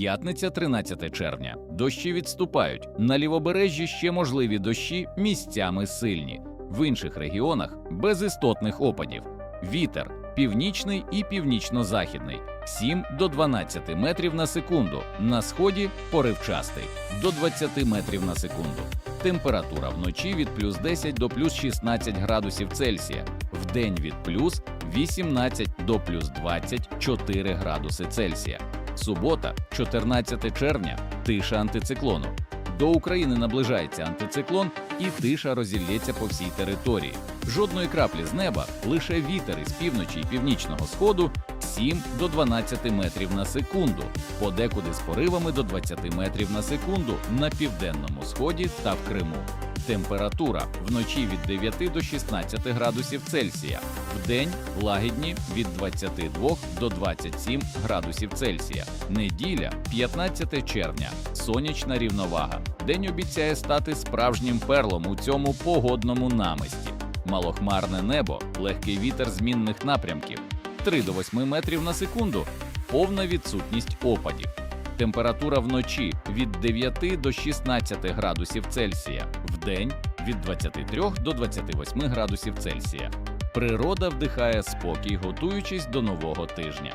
П'ятниця, 13 червня. Дощі відступають. На лівобережжі ще можливі дощі місцями сильні. В інших регіонах без істотних опадів. Вітер північний і північно-західний 7 до 12 метрів на секунду. На сході поривчастий до 20 метрів на секунду. Температура вночі від плюс 10 до плюс 16 градусів Цельсія, вдень від плюс 18 до плюс 24 градуси Цельсія. Субота, 14 червня, тиша антициклону. До України наближається антициклон, і тиша розілється по всій території. Жодної краплі з неба, лише вітер із півночі і північного сходу 7 до 12 метрів на секунду, подекуди з поривами до 20 метрів на секунду на південному сході та в Криму. Температура вночі від 9 до 16 градусів Цельсія, вдень лагідні від 22 до 27 градусів Цельсія. Неділя, 15 червня, сонячна рівновага. День обіцяє стати справжнім перлом у цьому погодному намисті. Малохмарне небо, легкий вітер змінних напрямків, 3 до 8 метрів на секунду, повна відсутність опадів. Температура вночі від 9 до 16 градусів Цельсія, вдень від 23 до 28 градусів Цельсія. Природа вдихає спокій, готуючись до нового тижня.